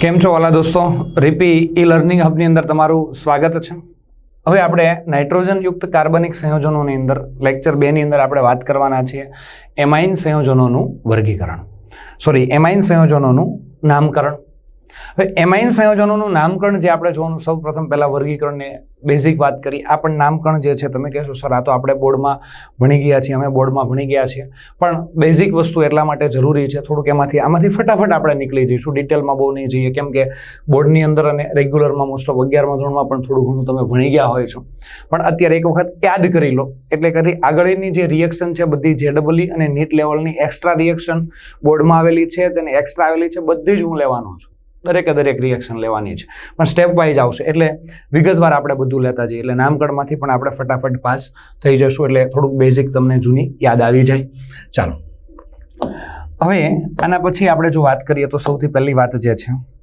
કેમ છો વાલા દોસ્તો? રીપી ઈ લર્નિંગ હબની અંદર તમારું સ્વાગત છે. હવે આપણે નાઇટ્રોજનયુક્ત કાર્બનિક સંયોજનોની અંદર લેક્ચર બેની અંદર આપણે વાત કરવાના છીએ. એમાઇન સંયોજનોનું વર્ગીકરણ. સોરી એમાઇન સંયોજનોનું નામકરણ. હવે એમાઇન સંયોજનોનું નામકરણ જે આપણે જોવાનું સૌ પ્રથમ પહેલાં વર્ગીકરણને બેઝિક વાત કરી. આ પણ નામકરણ જે છે, તમે કહેશો, સર, આ તો આપણે બોર્ડમાં ભણી ગયા છીએ, અમે બોર્ડમાં ભણી ગયા છીએ. પણ બેઝિક વસ્તુ એટલા માટે જરૂરી છે, થોડુંક એમાંથી, આમાંથી ફટાફટ આપણે નીકળી જઈશું. ડિટેલમાં બહુ નહીં જઈએ, કેમ કે બોર્ડની અંદર અને રેગ્યુલરમાં મોસ્ટ ઓફ અગિયારમાં ધોરણમાં પણ થોડું ઘણું તમે ભણી ગયા હોય છો. પણ અત્યારે એક વખત યાદ કરી લો, એટલે કદી આગળની જે રિએક્શન છે, બધી જેડબલી અને નીટ લેવલની એક્સ્ટ્રા રિએક્શન બોર્ડમાં આવેલી છે, તેને એક્સ્ટ્રા આવેલી છે, બધી જ હું લેવાનો છું. દરેકે દરેક રિએક્શન લેવાની છે. પણ સ્ટેપ વાઇઝ આવશે. એટલે વિગતવાર આપણે બધું લેતા જઈએ. એટલે નામકરણમાંથી પણ આપણે ફટાફટ પાસ થઈ જશું. એટલે થોડુંક બેઝિક તમને જૂની યાદ આવી જાય. ચાલો. હવે આના પછી આપણે જો વાત કરીએ તો સૌથી પહેલી વાત જે છે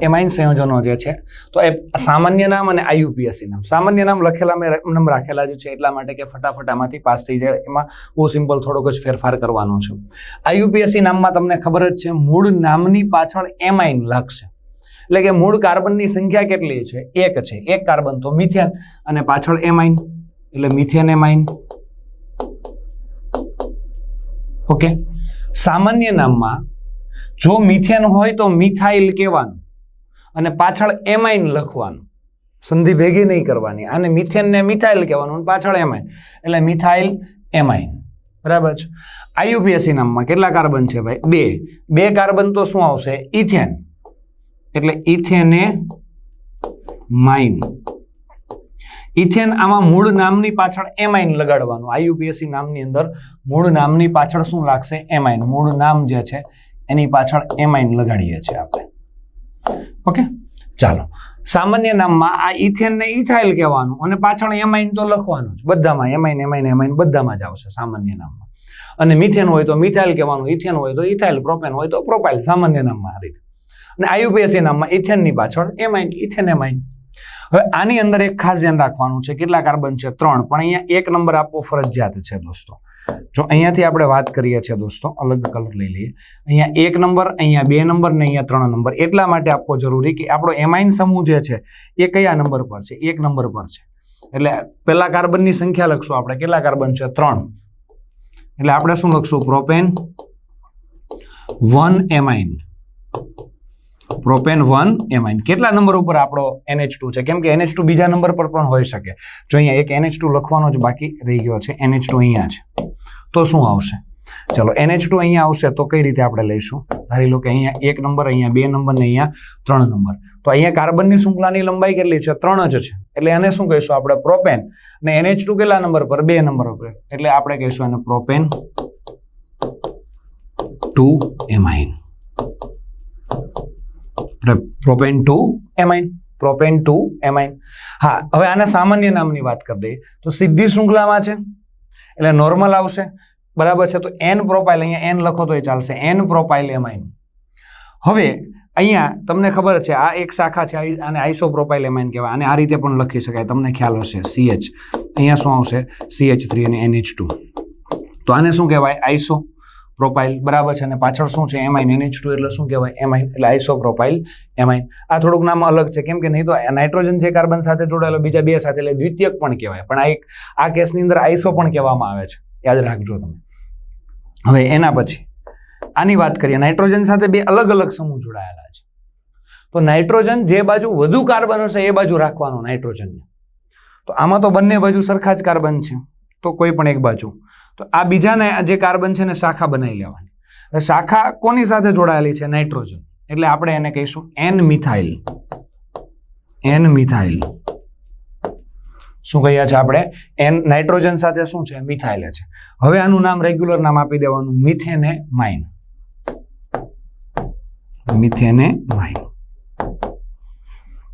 એમાઇન સંયોજનો જે છે, તો એ સામાન્ય નામ અને આઈયુપીએસસી નામ. સામાન્ય નામ લખેલા મેં નામ રાખેલા જ છે, એટલા માટે કે ફટાફટ આમાંથી પાસ થઈ જાય. એમાં બહુ સિમ્પલ થોડોક જ ફેરફાર કરવાનો છે. આઈયુપીએસસી નામમાં તમને ખબર જ છે, મૂળ નામની પાછળ એમાઇન લાગશે. એટલે કે મૂળ કાર્બનની સંખ્યા કેટલી છે? એક છે. એક કાર્બન તો મિથેન અને પાછળ એમાઇન એટલે મિથેન એમાઇન ઓકે? સામાન્ય નામમાં જો મિથેન હોય તો મિથાઇલ કહેવાનું. અને પાછળ એમાઇન લખવાનું. સંધિ ભેગી નહીં કરવાની. આને મિથેનને મિથાઇલ કહેવાનું અને પાછળ એમાઇન. એટલે મિથાઇલ, એમાઇન. બરાબર છે? આઈયુપીએસસી નામમાં કેટલા કાર્બન છે ભાઈ? બે. બે કાર્બન તો શું આવશે? ઇથેન. એટલે ઇથેને માઇન. ઇથેન આમાં મૂળ નામની પાછળ એમાઇન લગાડવાનું. આઈયુપીએસસી નામની અંદર મૂળ નામની પાછળ શું લાગશે? એમાઇન. મૂળ નામ જે છે, એની પાછળ એમાઇન લગાડીએ છીએ આપણે. ઓકે ચાલો. સામાન્ય નામમાં આ ઇથેનને ઇથાઇલ કહેવાનું અને પાછળ એમાઇન તો લખવાનું જ. બધામાં એમાઇન એમાઇન એમાઇન બધામાં જ આવશે સામાન્ય નામમાં. અને મિથેન હોય તો મિથાઇલ કહેવાનું ઇથેન હોય તો ઇથાઇલ પ્રોપેન હોય તો પ્રોપાઇલ સામાન્ય નામમાં આ રીતે. અને આયુપીએસસી નામમાં ઇથેનની પાછળ એમાઇન ઇથેન એમાઇન હવે આની અંદર એક ખાસ ધ્યાન રાખવાનું છે, કેટલા કાર્બન છે? ત્રણ. પણ અહીંયા એક નંબર આપવો ફરજિયાત છે દોસ્તો. જો અહીંયાથી આપણે વાત કરીએ છીએ દોસ્તો, અલગ કલર લઈ લઈએ. અહીંયા એક નંબર, અહીંયા બે નંબર ને અહીંયા ત્રણ નંબર. એટલા માટે આપવો જરૂરી કે આપણો એમાઇન સમૂહ જે છે, એ કયા નંબર પર છે? એક નંબર પર છે. એટલે પહેલા કાર્બનની સંખ્યા લખશું આપણે. કેટલા કાર્બન છે? ત્રણ. એટલે આપણે શું લખશું? Propane. One amine. Propane one amine. કેટલા નંબર ઉપર આપણો એનએચ ટુ છે? કેમ કે એનએચ ટુ બીજા નંબર પર પણ હોઈ શકે. જો અહીંયા એક એનએચ ટુ લખવાનો જ બાકી રહી ગયો છે, એનએચ ટુ અહીંયા છે. તો શું આવશે? ચલો, એનએચ ટુ અહીંયા આવશે તો કઈ રીતે આપણે લઈશું? ધારી લો કે અહીંયા એક નંબર, અહીંયા બે નંબર ને અહીંયા ત્રણ નંબર. તો અહીંયા કાર્બનની શૃંખલાની લંબાઈ કેટલી છે? ત્રણ જ છે. એટલે એને શું કહીશું આપણે? પ્રોપેન. અને એનએચ ટુ કેટલા નંબર પર? બે નંબર પર. એટલે આપણે કહીશું એને propane two amine. Propane two amine. Propane two amine. હા, હવે આના સામાન્ય નામની વાત કરી દઈએ. તો સીધી શૃંખલામાં છે. એટલે નોર્મલ આવશે. બરાબર છે? તો એન પ્રોપાઇલ, અહીંયા એન લખો તો એ ચાલશે. N propyl amine. હવે, અહીંયા તમને ખબર છે, આ એક શાખા છે આને આઈસો પ્રોપાઇલ એમાઇન કહેવાય. આને આ રીતે પણ લખી શકાય. તમને ખ્યાલ હશે. સીએચ અહીંયા શું આવશે? સીએચ થ્રી અને એનએચ ટુ તો આને શું કહેવાય? આઈસો પ્રોપાઇલ બરાબર છે અને પાછળ શું છે? એમાઇન એનએચ ટુ એટલે શું કહેવાય? એમાઇન એટલે આઈસો પ્રોપાઇલ એમાઇન આ થોડુંક નામ અલગ છે, કેમ કે નહીં તો નાઇટ્રોજન જે કાર્બન સાથે જોડાયેલો બીજા બે સાથે એટલે દ્વિતીયક પણ કહેવાય. પણ આ એક, આ કેસની અંદર આઈસો પણ કહેવામાં આવે છે. યાદ રાખજો તમે. હવે એના પછી, આની વાત કરીએ. નાઇટ્રોજન સાથે બે અલગ અલગ સમૂહ જોડાયેલા છે. તો નાઇટ્રોજન જે બાજુ વધુ કાર્બન હશે એ બાજુ રાખવાનું નાઇટ્રોજનને તો આમાં તો બંને બાજુ સરખા જ કાર્બન છે. તો કોઈ પણ એક બાજુ. તો આ બીજાને જે કાર્બન છે ને શાખા બનાવી લેવાની. શાખા કોની સાથે જોડાયેલી છે? નાઇટ્રોજન. એટલે આપણે એને કહીશું એન મિથાઇલ. N methyl. શું કહીએ છે આપણે? એન નાઇટ્રોજન સાથે શું છે? મિથાઇલ છે. હવે આનું નામ રેગ્યુલર નામ આપી દેવાનું મિથેને માઇન. મિથેને માઇન.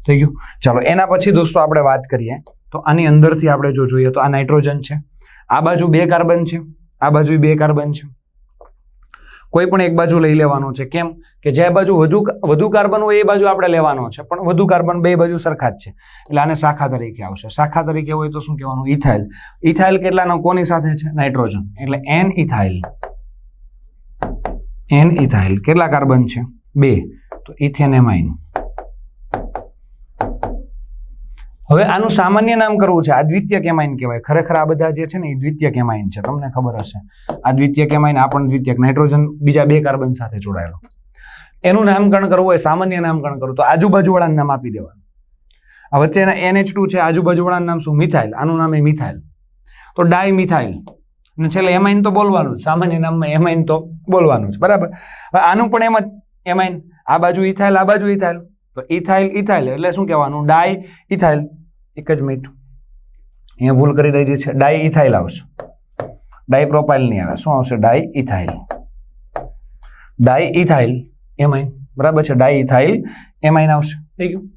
થઈ ગયું? ચાલો, એના પછી દોસ્તો આપણે વાત કરીએ. તો આની અંદરથી આપણે જો જોઈએ તો આ નાઇટ્રોજન છે. આ બાજુ બે કાર્બન છે, આ બાજુ બે કાર્બન છે. કોઈ પણ એક બાજુ લઈ લેવાનું છે. કેમ? કે જે બાજુ વધુ વધુ કાર્બન હોય એ બાજુ આપણે લેવાનો છે. પણ વધુ કાર્બન બે બાજુ સરખા જ છે. એટલે આને શાખા તરીકે આવશે. શાખા તરીકે હોય તો શું કહેવાનું? ઇથાઇલ. ઇથાઇલ કેટલાનો? કોની સાથે છે? નાઇટ્રોજન. એટલે એન ઇથાઇલ. N ethyl. કેટલા કાર્બન છે? બે. તો ઇથેન એમાઇન હવે આનું સામાન્ય નામ કરવું છે. આ દ્વિતીય કેમાઇન કહેવાય. ખરેખર આ બધા જે છે ને, એ દ્વિતીય કેમાઇન છે. તમને ખબર હશે. આ દ્વિતીય કેમાઇન, આ પણ દ્વિતીયક નાઇટ્રોજન બીજા બે કાર્બન સાથે જોડાયેલો. એનું નામકરણ કરવું હોય, સામાન્ય નામકરણ કરવું તો આજુબાજુવાળાનું નામ આપી દેવાનું. આ વચ્ચેના NH2 ટુ છે, આજુબાજુવાળાનું નામ શું? મિથાઇલ. આનું નામ એ મિથાઇલ. તો ડાય મિથાઇલ અને છેલ્લે એમાઇન તો બોલવાનું જ. સામાન્ય નામમાં એમાઇન તો બોલવાનું જ. બરાબર? આનું પણ એમ જ એમાઇન. આ બાજુ ઇથાઇલ, આ બાજુ ઇથાઇલ. તો ઇથાઇલ ઇથાઇલ એટલે શું કહેવાનું? Di ethyl. એક જ મિનિટ. અહીંયા ભૂલ કરી દીધી છે. ડાય ઇથાઇલ આવશે. ડાય પ્રોપાઇલ નહીં આવે. શું આવશે? Di ethyl. Di ethyl. Amine બરાબર છે? ડાય ઇથાઇલ. એમાઇન આવશે. થઈ ગયું?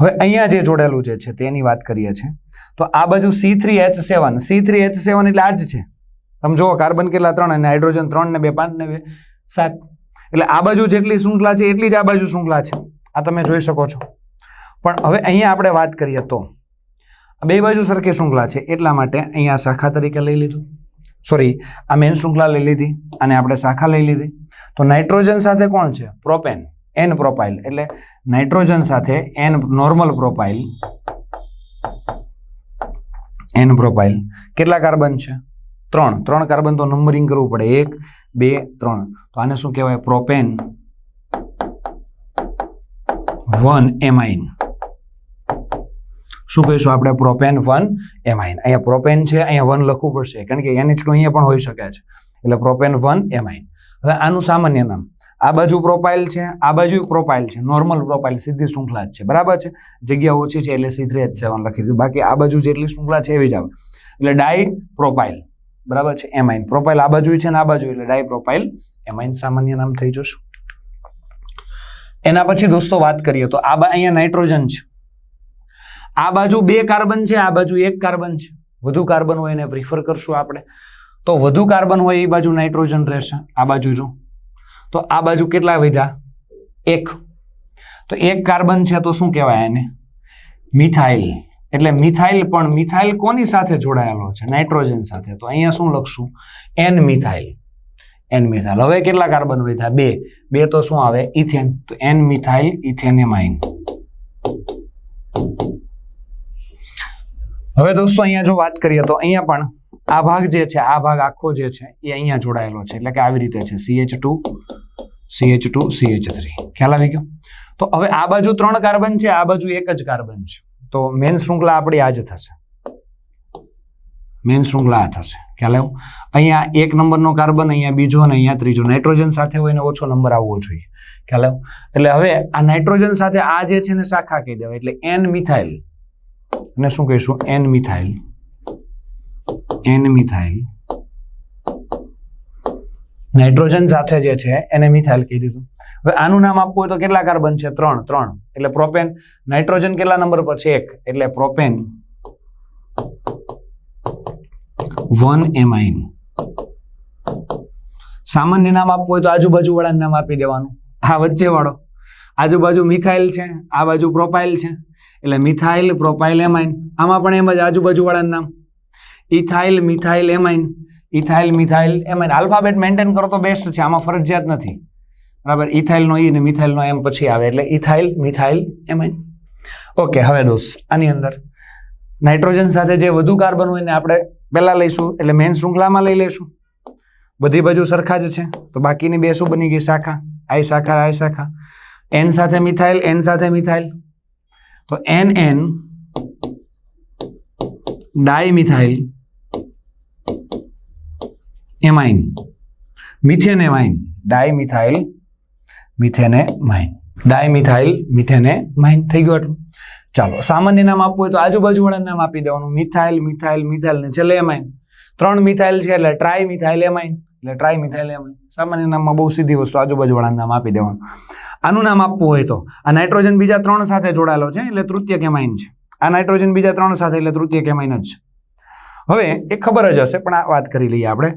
હવે અહીંયા જે જોડેલું જે છે, તેની વાત કરીએ છીએ. તો આ બાજુ C three H seven C three H seven એટલે આ જ છે. તમે જુઓ, કાર્બન કેટલા? ત્રણ અને હાઇડ્રોજન ત્રણ ને બે, પાંચ ને બે, સાત. એટલે આ બાજુ જેટલી શૃંખલા છે, એટલી જ આ બાજુ શૃંખલા છે. આ તમે જોઈ શકો છો. પણ હવે અહીંયા આપણે વાત કરીએ તો બે બાજુ સરખી શૃંખલા છે, એટલા માટે અહીંયા શાખા તરીકે લઈ લીધું. સોરી આ મેન શૃંખલા લઈ લીધી અને આપણે શાખા લઈ લીધી. તો નાઇટ્રોજન સાથે કોણ છે? પ્રોપેન. N propyl. એટલે નાઇટ્રોજન સાથે N normal propyl. N propyl. કેટલા કાર્બન છે? ત્રણ. ત્રણ કાર્બન તો નંબરિંગ કરવું પડે. એક, બે, ત્રણ. તો આને શું કહેવાય? પ્રોપેન. One amine. શું કહીશું? આપણે પ્રોપેન વન એમાઇન. અહીંયા પ્રોપેન છે, અહીંયા વન લખવું પડશે. કારણ કે એનએચ ટુ અહીંયા પણ હોઈ શકે છે. એટલે પ્રોપેન વન એમાઇન. હવે આનું સામાન્ય નામ. આ બાજુ પ્રોપાઇલ છે, આ બાજુ પ્રોપાઇલ છે. નોર્મલ પ્રોપાઇલ, સીધી શૃંખલા જ છે. બરાબર છે? જગ્યા ઓછી છે, એટલે સી થ્રી એચ સેવન લખી દીધું. બાકી આ બાજુ જેટલી શૃંખલા છે, એવી જ આવે. એટલે ડાય પ્રોપાઇલ. બરાબર છે? એમાઇન. પ્રોપાઇલ આ બાજુ છે ને આ બાજુ એટલે ડાય પ્રોપાઇલ એમાઇન સામાન્ય નામ થઈ જશે. એના પછી દોસ્તો વાત કરીએ તો આ અહીંયા નાઇટ્રોજન છે. આ બાજુ બે કાર્બન છે, આ બાજુ એક કાર્બન છે. વધુ કાર્બન હોય એને પ્રિફર કરશું આપણે. તો વધુ કાર્બન હોય એ બાજુ નાઇટ્રોજન રહેશે, આ બાજુનું તો આ બાજુ કેટલા વધ્યા એક. તો એક કાર્બન છે તો શું કહેવાય એને? મિથાઇલ. એટલે મિથાઇલ પણ મિથાઇલ કોની સાથે જોડાયેલો છે? નાઇટ્રોજન સાથે. તો અહીંયા શું લખશું? N methyl. N methyl. હવે કેટલા કાર્બન વધ્યા બે. બે તો શું આવે? ઇથેન. તો એન મિથાઇલ ઇથેનેમાઇન હવે દોસ્તો, અહીંયા જો વાત કરીએ તો અહીંયા પણ આ ભાગ જે છે, આ ભાગ આખો જે છે, એ અહીંયા જોડાયેલો છે. એટલે કે આવી રીતે છે. CH two CH two CH three ખ્યાલ આવી ગયો? તો હવે આ બાજુ ત્રણ કાર્બન છે, આ બાજુ એક જ કાર્બન છે. તો મેન શૃંખલા આપણી આ જ થશે. મેન શૃંખલા આ થશે. ખ્યાલ આવ્યો? અહીંયા એક નંબરનો કાર્બન, અહીંયા બીજો અને અહીંયા ત્રીજો. નાઇટ્રોજન સાથે હોય ને ઓછો નંબર આવવો જોઈએ. ખ્યાલ આવ્યો? એટલે હવે આ નાઇટ્રોજન સાથે આ જે છે ને શાખા કહી દેવાય. એટલે એન મિથાઇલ. અને શું કહીશું? N methyl. N methyl. Nitrogen સાથે જે છે, એને મિથાઇલ કહી દીધું. હવે આનું નામ આપવું હોય તો કેટલા કાર્બન છે? ત્રણ. ત્રણ. એટલે પ્રોપેન. નાઇટ્રોજન કેટલા નંબર પર છે? એક. એટલે પ્રોપેન વન એમાઇન સામાન્ય નામ આપવું હોય તો આજુબાજુ વાળાનું નામ આપી દેવાનું. આ વચ્ચે વાળો આજુબાજુ મિથાઇલ છે, આ બાજુ પ્રોપાઇલ છે. એટલે મિથાઇલ, પ્રોપાઇલ એમાઇન આમાં પણ એમ જ આજુબાજુ વાળાનું નામ. Ethyl, methyl amine ethyl, methyl amine alphabet maintain કરો તો બેસ્ટ છે, આમાં ફરજિયાત નથી. બરાબર? ઇથાઇલનો ઈ અને મિથાઇલનો એમ પછી આવે. એટલે ઇથાઇલ, મિથાઇલ એમાઇન ઓકે, હવે દોસ્ત, આની અંદર. નાઇટ્રોજન સાથે જે વધુ કાર્બન હોય ને આપણે પહેલાં લઈશું, એટલે મેન શૃંખલામાં લઈ લઈશું. બધી બાજુ સરખા જ છે. તો બાકીની બે શું બની ગઈ? શાખા. આઈ શાખા આઈ શાખા. એન સાથે મિથાઇલ એન સાથે મિથાઇલ. તો N N dimethyl, amine. Di dimethyl, methane dimethyl methanamine થઈ ગયું આટલું. ચાલો, સામાન્ય નામ આપવું હોય તો આજુબાજુ વાળા નામ આપી દેવાનું. મિથાઇલ મિથાઇલ મિથાઇલ ને છેલ્લે એમાઇન. ત્રણ મિથાઇલ છે એટલે ટ્રાય મિથાઇલ એમાઇન. એટલે ટ્રાય મિથાઇલ એમાઇન. સામાન્ય નામમાં બહુ સીધી વસ્તુ આજુબાજુ વાળા નામ આપી દેવાનું. આનું નામ આપવું હોય તો. આ નાઇટ્રોજન બીજા ત્રણ સાથે જોડાયેલો છે એટલે તૃતીય કેમાઇન છે. આ નાઇટ્રોજન બીજા ત્રણ સાથે એટલે તૃતીય કેમાઇન જ છે. હવે એ ખબર જ હશે, પણ આ વાત કરી લઈએ આપણે.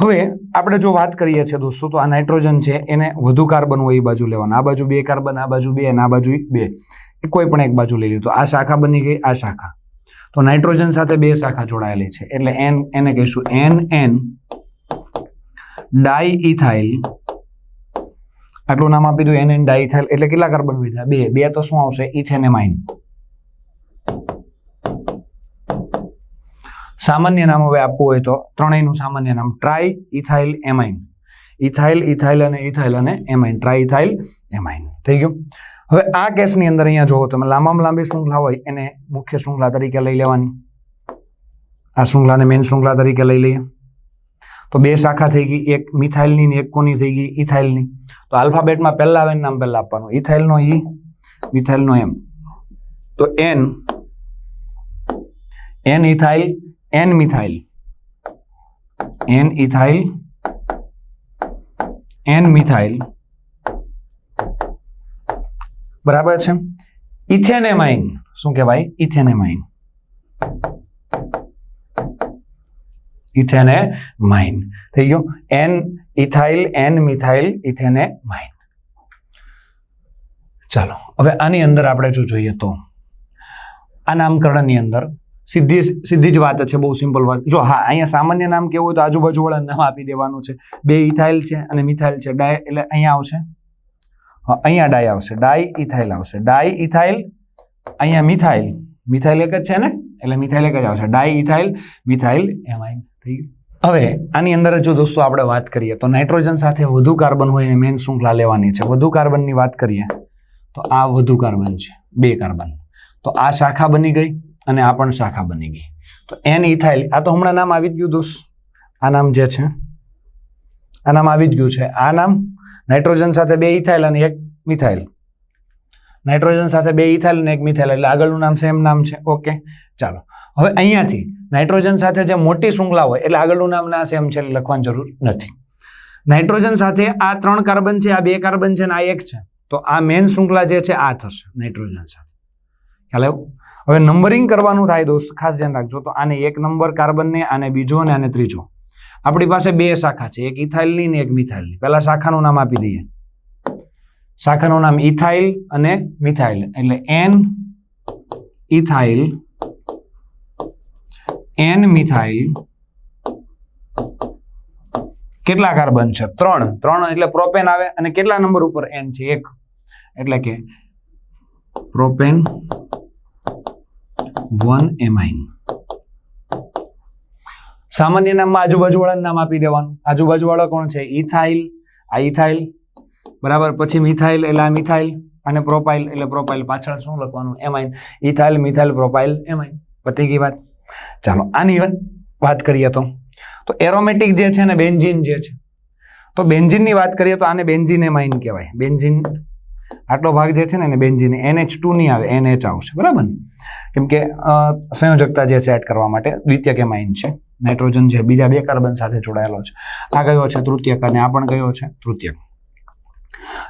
હવે આપણે જો વાત કરીએ છીએ દોસ્તો, તો આ નાઇટ્રોજન છે એને વધુ કાર્બન હોય એ બાજુ લેવાનું. આ બાજુ બે કાર્બન, આ બાજુ બે, અને આ બાજુ બે. કોઈ પણ એક બાજુ લઈ લીધું આ શાખા બની ગઈ, આ શાખા. તો નાઇટ્રોજન સાથે બે શાખા જોડાયેલી છે. એટલે એન, એને કહીશું એન એન ડાય ઇથાઇલ આટલું નામ આપી દઉં, એન એન, ડાઇથાઇલ. એટલે કેટલા કાર્બન વધ્યા બે. બે તો શું આવશે? ઇથેનેમાઇન સામાન્ય નામ હવે આપવું હોય તો ત્રણેયનું સામાન્ય નામ tri ethyl amine. Ethyl ethyl અને ઇથાઇલ અને એમાઇન. Triethyl amine. થઈ ગયું? હવે આ કેસની અંદર અહીંયા જોવો તમે લાંબામાં લાંબી શૃંખલા હોય, એને મુખ્ય શૃંખલા તરીકે લઈ લેવાની. આ શૃંખલાને મેન શૃંખલા તરીકે લઈ લઈએ. તો બે શાખા થઈ ગઈ, એક મિથાઇલની ને એક કોની થઈ ગઈ? ઇથાઇલની. તો આલ્ફાબેટમાં પહેલા આવે નામ પહેલા આપવાનું. ઇથાઇલનો ઈ, મિથાઇલનો એમ. તો N N ethyl, N methyl. N ethyl N methyl. બરાબર છે? ઇથેનેમાઇન. શું કહેવાય? ઇથેનેમાઇન. ઇથેને માઇન થઈ ગયું. N ethyl, N methyl ethanamine ચાલો, હવે આની અંદર આપણે જો જોઈએ તો, આ નામકરણની અંદર સીધી સીધી જ વાત છે, બહુ સિમ્પલ વાત. જો હા, અહીંયા સામાન્ય નામ કેવું હોય તો આજુબાજુવાળા નામ આપી દેવાનું છે. બે ઇથાઇલ છે અને મિથાઇલ છે. ડાય એટલે અહીંયા આવશે. અહીંયા ડાય આવશે. ડાય ઇથાઇલ આવશે. ડાય ઇથાઇલ અહીંયા મિથાઇલ મિથાઇલ એક જ છે ને? એટલે મિથાઇલ એક જ આવશે. ડાય ઇથાઇલ મિથાઇલ એમાઇન થઈ ગયું. હવે, આની અંદર જો દોસ્તો આપણે વાત કરીએ, તો નાઇટ્રોજન સાથે વધુ કાર્બન હોય એને મેન શૃંખલા લેવાની છે. વધુ કાર્બનની વાત કરીએ, તો આ વધુ કાર્બન છે. બે કાર્બન. તો આ શાખા બની ગઈ. અને આ પણ શાખા બની ગઈ. તો એન ઇથાઇલ આ તો હમણાં નામ આવી જ ગયું દોસ્ત. આ નામ જે છે, આ નામ આવી જ ગયું છે. આ નામ નાઇટ્રોજન સાથે બે ઇથાઇલ અને એક મિથાઇલ નાઇટ્રોજન સાથે બે ઇથાઇલ અને એક મિથાઇલ એટલે આગળનું નામ સેમ નામ છે. ઓકે ચાલો. હવે અહીંયાથી નાઇટ્રોજન સાથે જે મોટી શૃંખલા હોય, એટલે આગળનું નામ ના સેમ છે, એટલે લખવાની જરૂર નથી. નાઇટ્રોજન સાથે આ ત્રણ કાર્બન છે, આ બે કાર્બન છે, અને આ એક છે. તો આ મેન શૃંખલા જે છે, આ થશે નાઇટ્રોજન સાથે. ખ્યાલ આવ્યો? હવે નંબરિંગ કરવાનું થાય દોસ્ત, ખાસ ધ્યાન રાખજો. તો આને એક નંબર કાર્બનને આને બીજો અને આને ત્રીજો. આપણી પાસે બે શાખા છે, એક ઇથાઇલની ને એક મિથાઇલની પહેલા શાખાનું નામ આપી દઈએ. શાખાનું નામ ઇથાઇલ અને મિથાઇલ એટલે એન ઇથાઇલ એન મિથાઇલ કેટલા કાર્બન છે? ત્રણ. ત્રણ એટલે પ્રોપેન આવે અને કેટલા નંબર ઉપર એન છે? એક. એટલે કે પ્રોપેન વન એમાઇન સામાન્ય નામમાં આજુબાજુવાળાનું નામ આપી દેવાનું. આજુબાજુવાળો કોણ છે? ઇથાઇલ આ ઇથાઇલ બરાબર? પછી મિથાઇલ એટલે આ મિથાઇલ અને પ્રોપાઇલ એટલે પ્રોપાઇલ પાછળ શું લખવાનું? Amine ethyl methyl propyl amine પતી ગઈ વાત. ચાલો, આની વાત કરીએ તો. તો એરોમેટિક જે છે ને બેન્ઝીન જે છે. તો બેન્ઝીનની વાત કરીએ તો આને બેન્ઝીન એમાઇન કહેવાય. બેન્ઝીન આટલો ભાગ જે છે ને એને બેન્ઝીન એનએચ ટુ નહીં આવે, એનએચ આવશે, બરાબર? ને કેમ કે સંયોજકતા જે છે એડ કરવા માટે દ્વિતીયક એમાઇન છે. નાઇટ્રોજન છે બીજા બે કાર્બન સાથે જોડાયેલો છે. આ કયો છે તૃતીયક અને આ પણ કયો છે તૃતીયક.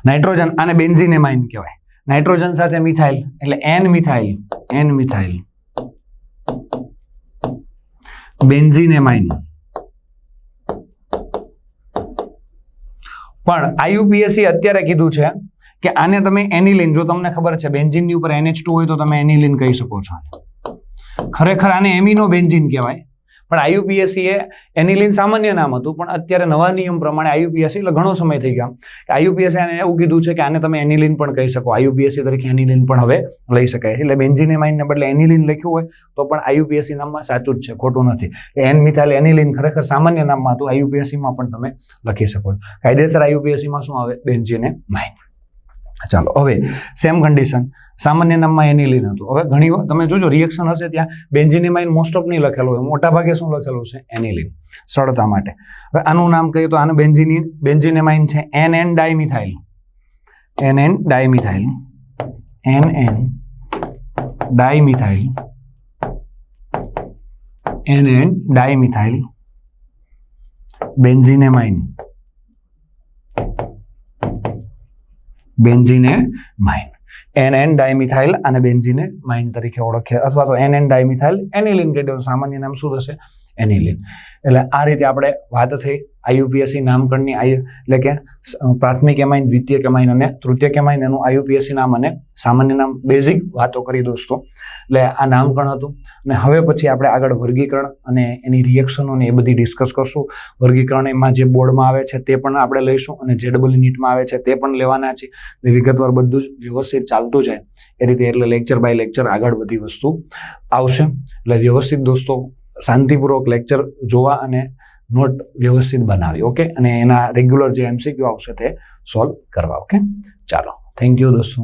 નાઇટ્રોજન આને બેન્ઝીન એમાઇન કહેવાય. નાઇટ્રોજન સાથે મિથાઇલ, એટલે N methyl N methyl. Benzene amine. પણ આઈયુપીએસસી અત્યારે કીધું છે કે આને તમે એનિલિન, જો તમને ખબર છે બેન્જિનની ઉપર NH2 હોય તો તમે એનિલિન કહી શકો છો. ખરેખર આને એમિનો બેન્ઝીન કહેવાય. પણ આયુપીએસસી એ એનિલિન સામાન્ય નામ હતું, પણ અત્યારે નવા નિયમ પ્રમાણે આયુપીએસસી એટલે ઘણો સમય થઈ ગયા. આયુપીએસસી આને એવું કીધું છે કે આને તમે એનિલિન પણ કહી શકો. આઈયુપીએસસી તરીકે એનિલિન પણ હવે લઈ શકાય એટલે બેન્ઝીન એમાઇનને બદલે એનિલિન લખ્યું હોય, તો પણ આયુપીએસસી નામમાં સાચું જ છે, ખોટું નથી. એન મિથાઇલ એનિલિન ખરેખર સામાન્ય નામમાં હતું આયુપીએસસીમાં પણ તમે લખી શકો કાયદેસર આઈયુપીએસસીમાં શું આવે? બેન્ઝીન એમાઇન ચાલો, હવે સેમ કન્ડિશન સામાન્ય નામમાં એનિલિન હતું. હવે ઘણી વાર, તમે જોજો રિએક્શન હશે ત્યાં. બેન્ઝિનેમાઇન મોસ્ટ ઓફ નહીં લખેલું હોય. મોટા ભાગે શું લખેલું છે? એનિલિન સરળતા માટે. હવે આનું નામ કહીએ તો આનું બેન્ઝિની, બેન્ઝિનેમાઇન છે. N N dimethyl N N dimethyl N N dimethyl N N dimethyl benzenamine benzenamine N N dimethyl અને બેન્ઝીને માઇન તરીકે ઓળખીએ. અથવા તો એન એન ડાયમિથાઇલ એનિલિન કહી દેવું સામાન્ય નામ શું થશે? એનિલિન. એટલે આ રીતે આપણે વાત થઈ. આઈયુપીએસસી નામકરણની આઈ એટલે કે પ્રાથમિક એમાઇન દ્વિતીય કેમાઇન અને તૃતીય કેમાઇન એનું આઈયુપીએસસી નામ અને સામાન્ય નામ બેઝિક વાતો કરી દોસ્તો. એટલે આ નામકરણ હતું. અને હવે પછી આપણે આગળ વર્ગીકરણ અને એની રિએક્શનો ને એ બધી ડિસ્કસ કરશું. વર્ગીકરણ એમાં જે બોર્ડમાં આવે છે તે પણ આપણે લઈશું અને જે ડબલ નીટમાં આવે છે તે પણ લેવાના છે. એટલે વિગતવાર બધું જ વ્યવસ્થિત ચાલતું જાય. એ રીતે એટલે લેક્ચર બાય લેક્ચર આગળ બધી વસ્તુ આવશે. એટલે વ્યવસ્થિત દોસ્તો, શાંતિપૂર્વક લેક્ચર જોવા અને નોટ વ્યવસ્થિત બનાવી ઓકે અને એના રેગ્યુલર જે એમસીક્યુ આવશે તે સોલ્વ કરવા ઓકે ચાલો થેન્ક યુ દોસ્તો.